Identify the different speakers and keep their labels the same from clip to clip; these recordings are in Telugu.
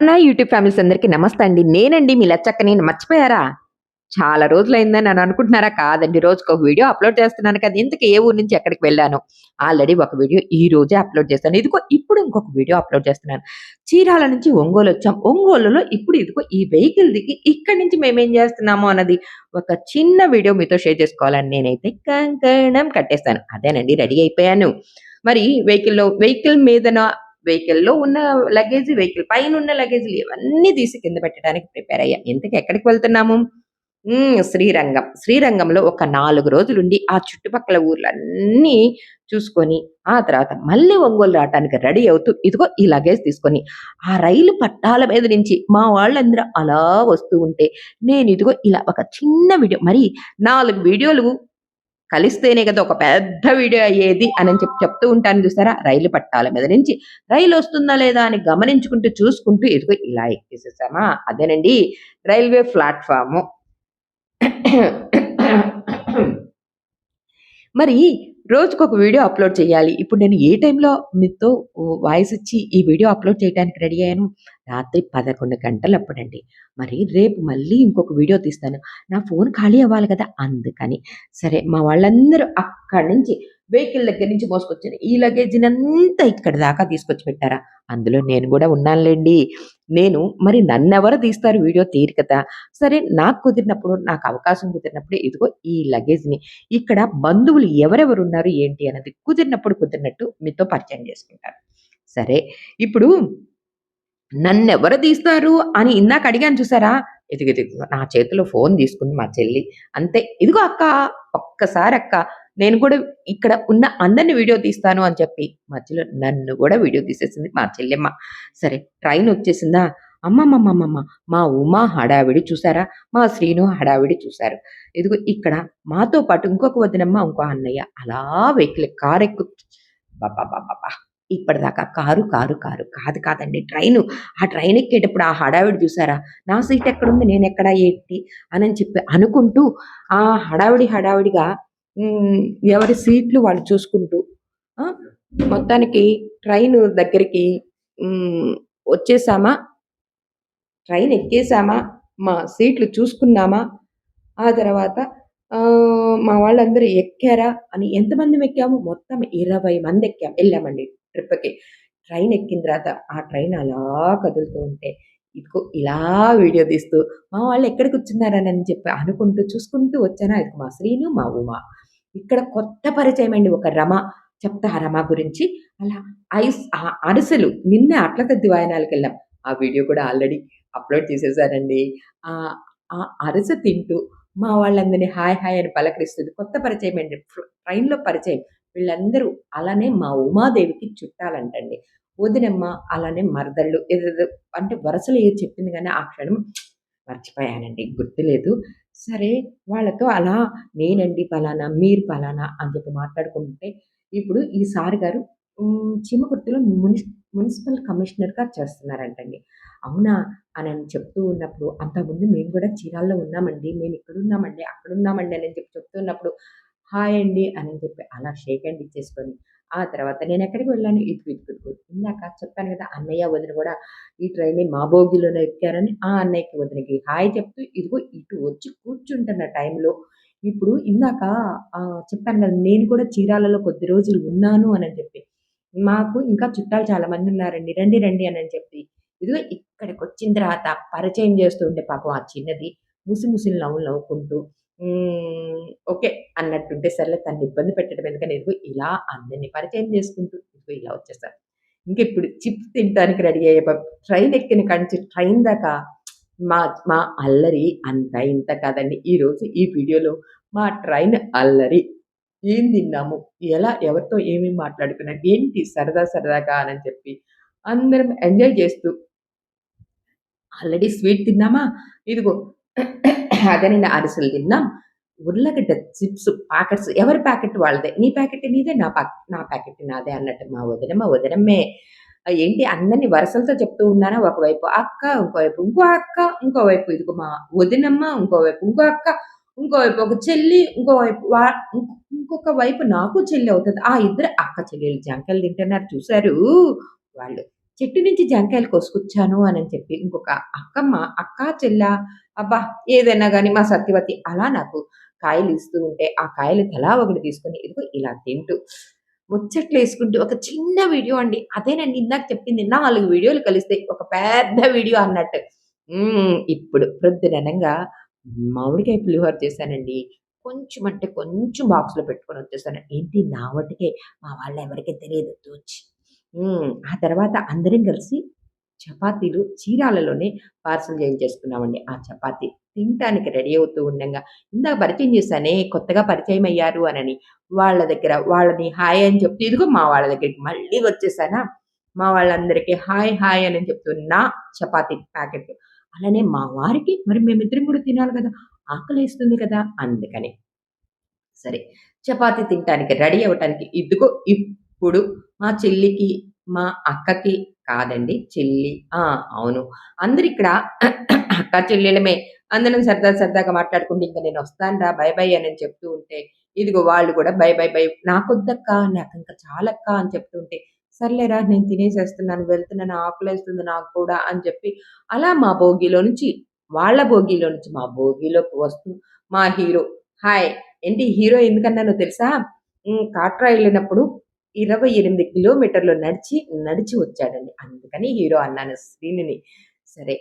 Speaker 1: నా యూట్యూబ్ ఫ్యామిలీస్ అందరికీ నమస్తే అండి. నేనండి మీ లచ్చక్కని. మర్చిపోయారా? చాలా రోజులైందని నన్ను అనుకుంటున్నారా? కాదండి. రోజుకు ఒక వీడియో అప్లోడ్ చేస్తున్నాను కదా. ఇంతకు ఏ ఊరు నుంచి ఎక్కడికి వెళ్ళాను? ఆల్రెడీ ఒక వీడియో ఈ రోజే అప్లోడ్ చేస్తాను ఇదిగో ఇప్పుడు ఇంకొక వీడియో అప్లోడ్ చేస్తున్నాను. చీరాల నుంచి ఒంగోలు వచ్చాం. ఒంగోలులో ఇప్పుడు ఇదిగో ఈ వెహికల్ దిగి ఇక్కడి నుంచి మేమేం చేస్తున్నాము అన్నది ఒక చిన్న వీడియో మీతో షేర్ చేసుకోవాలని నేనైతే కంకణం కట్టేస్తాను. అదేనండి రెడీ అయిపోయాను. మరి వెహికల్లో వెహికల్ మీదన వెహికల్లో ఉన్న లగేజ్ వెహికల్ పైన ఉన్న లగేజ్లు ఇవన్నీ తీసి కింద పెట్టడానికి ప్రిపేర్ అయ్యా. ఇంతకు ఎక్కడికి వెళ్తున్నాము? శ్రీరంగం. శ్రీరంగంలో ఒక నాలుగు రోజులుండి ఆ చుట్టుపక్కల ఊర్లన్నీ చూసుకొని ఆ తర్వాత మళ్ళీ ఒంగోలు రావడానికి రెడీ అవుతూ ఇదిగో ఈ లగేజ్ తీసుకొని ఆ రైలు పట్టాల మీద నుంచి మా వాళ్ళందరూ అలా వస్తూ ఉంటే నేను ఇదిగో ఇలా ఒక చిన్న వీడియో మరి నాలుగు వీడియోలు కలిస్తేనే కదా ఒక పెద్ద వీడియో అయ్యేది అని చెప్పి చెప్తూ ఉంటాను చూసారా? రైలు పట్టాల మీద నుంచి. రైలు వస్తుందా లేదా అని గమనించుకుంటూ చూసుకుంటూ ఇదిగో ఇలా ఎక్కేసేసామా? అదేనండి. Railway platform. మరి రోజుకొక వీడియో అప్లోడ్ చేయాలి. ఇప్పుడు నేను ఏ టైంలో మీతో వాయిస్ ఇచ్చి ఈ వీడియో అప్లోడ్ చేయడానికి రెడీ అయ్యాను? రాత్రి పదకొండు గంటలు అప్పుడండి మరి రేపు మళ్ళీ ఇంకొక వీడియో తీస్తాను. నా ఫోన్ ఖాళీ అవ్వాలి కదా అందుకని. సరే మా వాళ్ళందరూ అక్కడి నుంచి వెహికల్ దగ్గర నుంచి మోసుకొచ్చిన ఈ లగేజ్ అంతా ఇక్కడ దాకా తీసుకొచ్చి పెట్టారా? అందులో నేను కూడా ఉన్నానులేండి. నేను మరి నన్నెవరు తీస్తారు వీడియో తీరు కదా సరే నాకు కుదిరినప్పుడు నాకు అవకాశం కుదిరినప్పుడు ఇదిగో ఈ లగేజ్ని. ఇక్కడ బంధువులు ఎవరెవరు ఉన్నారు ఏంటి అనేది కుదిరినప్పుడు కుదిరినట్టు మీతో పరిచయం చేసుకుంటారు సరే ఇప్పుడు నన్నెవరు తీస్తారు అని ఇందాక అడిగాను చూసారా? ఎదుగు ఎదుగు నా చేతిలో ఫోన్ తీసుకుంది మా చెల్లి. అంతే ఇదిగో అక్క ఒక్కసారి అక్క నేను కూడా ఇక్కడ ఉన్న అందరిని వీడియో తీస్తాను అని చెప్పి మధ్యలో నన్ను కూడా వీడియో తీసేసింది మా చెల్లెమ్మ. సరే ట్రైన్ వచ్చేసిందా? అమ్మమ్మమ్మమ్మ మా ఉమా హడావిడి చూసారా మా శ్రీను హడావిడి చూశారు. ఇదిగో ఇక్కడ మాతో పాటు ఇంకొక వదినమ్మ ఇంకో అన్నయ్య. అలా వెహికల్ కారు ఎక్కు బాబా ఇప్పటిదాకా కారు కారు కారు. కాదు కాదండి ట్రైన్. ఆ ట్రైన్ ఎక్కేటప్పుడు ఆ హడావిడి చూసారా నా సీట్ ఎక్కడుంది? నేను ఎక్కడ? ఏంటి? అని చెప్పి అనుకుంటూ ఆ హడావిడి హడావిడిగా ఎవరి సీట్లు వాళ్ళు చూసుకుంటూ మొత్తానికి ట్రైన్ దగ్గరికి ఉమ్, వచ్చేసామా? ట్రైన్ ఎక్కేసామా మా సీట్లు చూసుకున్నామా? ఆ తర్వాత మా వాళ్ళందరూ ఎక్కారా అని ఎంతమంది ఎక్కాము? మొత్తం ఇరవై మంది ఎక్కాం. వెళ్ళామండి ట్రిప్కి ట్రైన్ ఎక్కిన తర్వాత ఆ ట్రైన్ అలా కదులుతూ ఉంటే ఇదిగో ఇలా వీడియో తీస్తూ మా వాళ్ళు ఎక్కడ కూర్చున్నారని అని చెప్పి అనుకుంటూ చూసుకుంటూ వచ్చానా? ఇది మా శ్రీను మా ఉమా. ఇక్కడ కొత్త పరిచయం అండి ఒక రమ. చెప్తా ఆ రమ గురించి. అలా ఐస్ ఆ అరిసెలు నిన్న అట్ల తద్ది వాయనాలకు వెళ్ళాం. ఆ వీడియో కూడా ఆల్రెడీ అప్లోడ్ చేసేసారండి ఆ ఆ తింటూ మా వాళ్ళందరినీ హాయ్ హాయ్ అని పలకరిస్తుంది. కొత్త పరిచయం అండి. ట్రైన్లో పరిచయం. వీళ్ళందరూ అలానే మా ఉమాదేవికి చుట్టాలంటండి. వదినమ్మ అలానే మరదళ్ళు ఏదేదో అంటే వరుసలు ఏదో చెప్పింది కానీ ఆ క్షణం మర్చిపోయానండి. గుర్తులేదు. సరే వాళ్ళతో అలా నేనండి పలానా మీరు పలానా అని చెప్పి మాట్లాడుకుంటే ఇప్పుడు ఈ సార్ గారు చీమకుర్తిలో మున్సి మున్సిపల్ కమిషనర్గా చేస్తున్నారంటండి. అవునా? అని అని చెప్తూ ఉన్నప్పుడు అంతకుముందు మేము కూడా చీరాల్లో ఉన్నామండి మేము ఇక్కడ ఉన్నామండి అక్కడ ఉన్నామండి అని చెప్పి చెప్తూ ఉన్నప్పుడు హాయ్ అండి అని చెప్పి అలా షేక్ హ్యాండ్ ఇచ్చేసుకొని ఆ తర్వాత నేను ఎక్కడికి వెళ్ళాను? ఇటుకు ఇటుకు ఇందాక చెప్పాను కదా అన్నయ్య వదిన కూడా ఈ ట్రైన్ మా భోగిలోనే ఎక్కారని ఆ అన్నయ్యకి వదినకి హాయ్ చెప్తూ ఇదిగో ఇటు వచ్చి కూర్చుంటున్న టైంలో ఇప్పుడు ఇందాక చెప్పాను కదా నేను కూడా చీరాలలో కొద్ది రోజులు ఉన్నాను అని చెప్పి మాకు ఇంకా చుట్టాలు చాలా మంది ఉన్నారండి. రండి రండి అని అని చెప్పి. ఇదిగో ఇక్కడికి వచ్చిన తర్వాత పరిచయం చేస్తూ ఉంటే పాపం ఆ చిన్నది ముసి ముసిలు నవ్వులు నవ్వుకుంటూ ఓకే అన్నట్టుంటే సర్లే తను ఇబ్బంది పెట్టడం ఎందుకని ఇదిగో ఇలా అందరినీ పరిచయం చేసుకుంటూ ఇదిగో ఇలా వచ్చేసారు ఇంక ఇప్పుడు చిప్స్ తినడానికి రెడీ అయ్యే ట్రైన్ ఎక్కిన కాడి ట్రైన్ దాకా మా మా అల్లరి అంత ఇంత కాదండి. ఈరోజు ఈ వీడియోలో మా ట్రైన్ అల్లరి ఏం తిన్నాము? ఎలా ఎవరితో ఏమేమి మాట్లాడుకున్నాం? ఏంటి సరదా సరదాగా అని చెప్పి అందరం ఎంజాయ్ చేస్తూ ఆల్రెడీ స్వీట్ తిన్నామా? ఇదిగో అదేనండి అరిసెలు తిన్నాం. ఉర్లగడ్డ చిప్స్ ప్యాకెట్స్ ఎవరి ప్యాకెట్ వాళ్ళదే? నీ ప్యాకెట్ నీదే? నా ప్యాక్ నా ప్యాకెట్ నాదే అన్నట్టు మా వదినమ్మ. వదినమ్మే ఏంటి అందరినీ వరుసలతో చెప్తూ ఉన్నానా ఒకవైపు అక్క ఇంకోవైపు ఇంకో అక్క ఇంకోవైపు ఇదిగో మా వదినమ్మ ఇంకోవైపు ఇంకో అక్క. ఇంకోవైపు ఒక చెల్లి ఇంకోవైపు వా ఇంకొక వైపు నాకు చెల్లి అవుతుంది ఆ ఇద్దరు అక్క చెల్లెలు జంకాయలు తింటున్నారు చూశారు వాళ్ళు చెట్టు నుంచి జంకాయలు కోసుకొచ్చాను అని చెప్పి ఇంకొక అక్కమ్మ, అక్క, చెల్ల అబ్బా! ఏదైనా గాని మా సత్యవతి అలా నాకు కాయలు ఇస్తూ ఉంటే, ఆ కాయలు తలా ఒకటి తీసుకొని ఇదిగో ఇలా తింటూ ముచ్చట్లేసుకుంటూ ఒక చిన్న వీడియో అండి. అదేనండి ఇందాక చెప్పింది నాలుగు వీడియోలు కలిస్తే ఒక పెద్ద వీడియో అన్నట్టు. ఇప్పుడు ప్రొద్దుననంగా మామిడికాయ పులిహోర చేశానండి. కొంచెం అంటే కొంచెం బాక్స్‌లో పెట్టుకొని వచ్చేసాను. ఏంటి నా మట్టుకే మా వాళ్ళెవరికీ తెలియదు తూచి. ఆ తర్వాత అందరం కలిసి చపాతీలు చీరాలలోనే పార్సెల్ చేయించేసుకున్నామండి. ఆ చపాతీ తినటానికి రెడీ అవుతూ ఉండగా ఇందాక పరిచయం చేశానే కొత్తగా పరిచయం అయ్యారు అనని. వాళ్ళ దగ్గర వాళ్ళని హాయ్ అని చెప్తూ ఇదిగో మా వాళ్ళ దగ్గరికి మళ్ళీ వచ్చేసానా, మా వాళ్ళందరికీ హాయ్, హాయ్ అని చెప్తూ నా చపాతీ ప్యాకెట్. అలానే మా వారికి మరి మేమిద్దరం కూడా తినాలి కదా! ఆకలేస్తుంది కదా! అందుకని. సరే. చపాతి తినటానికి రెడీ అవ్వటానికి ఇదిగో ఇప్పుడు మా చెల్లికి, మా అక్కకి కాదండి చెల్లి ఆ! అవును. అందరిక్కడ అక్క చెల్లెలమే అందరం సరదా సరదాగా మాట్లాడుకుంటే ఇంకా నేను వస్తానరా బై బై అని చెప్తూ ఉంటే, ఇదిగో వాళ్ళు కూడా బై బై బై నాకొద్దక్క నాకు ఇంకా చాలక్క అని చెప్తుంటే, సర్లేరా నేను తినేసేస్తున్నాను వెళ్తున్నాను ఆకలేస్తుంది నాకు కూడా అని చెప్పి అలా మా భోగిలో నుంచి వాళ్ళ భోగిలో నుంచి మా భోగిలోకి వస్తూ మా హీరో హాయ్! ఏంటి హీరో ఎందుకన్నానో తెలుసా? కాట్రా వెళ్ళినప్పుడు ఇరవై ఎనిమిది కిలోమీటర్లు నడిచి, నడిచి వచ్చాడండి. అందుకని హీరో అన్నాను శ్రీనిని సరే.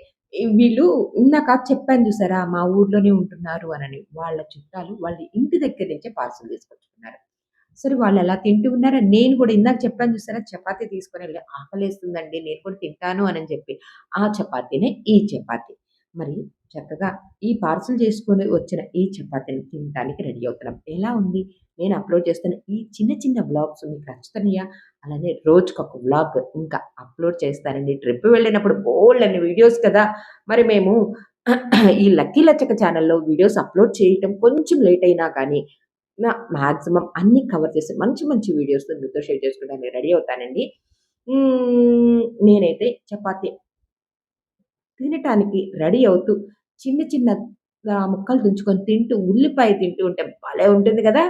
Speaker 1: వీళ్ళు ఇందాక చెప్పాను చూసారా? మా ఊర్లోనే ఉంటున్నారు అనని. వాళ్ళ చుట్టాలు వాళ్ళ ఇంటి దగ్గర నుంచే పార్సెల్ తీసుకొచ్చుకున్నారు. సరే వాళ్ళు ఎలా తింటూ ఉన్నారా, నేను కూడా ఇందాక చెప్పాను చూసారా? చపాతీ తీసుకొనెళ్ళి ఆకలేస్తుందండి నేను కూడా తింటాను అని చెప్పి, ఆ చపాతీనే ఈ చపాతీ. మరి చక్కగా ఈ పార్సెల్ చేసుకొని వచ్చిన ఈ చపాతీని తినటానికి రెడీ అవుతున్నాం. ఎలా ఉంది? నేను అప్‌లోడ్ చేస్తున్న ఈ చిన్న చిన్న బ్లాగ్స్ మీకు నచ్చుతున్నాయా? అలానే రోజుకొక వ్లాగ్ ఇంకా అప్‌లోడ్ చేస్తానండి. ట్రిప్ వెళ్ళినప్పుడు బోల్డ్ అన్ని వీడియోస్ కదా! మరి మేము ఈ లక్కీ లచ్చక ఛానల్లో వీడియోస్ అప్‌లోడ్ చేయటం కొంచెం లేట్ అయినా కానీ, నా మాక్సిమం అన్ని కవర్ చేసి మంచి మంచి వీడియోస్‌తో మీతో షేర్ చేసుకోవడానికి రెడీ అవుతానండి. నేనైతే చపాతీ తినటానికి రెడీ అవుతూ చిన్న చిన్న ముక్కలు తుంచుకొని తింటూ ఉల్లిపాయ తింటూ ఉంటే భలే ఉంటుంది కదా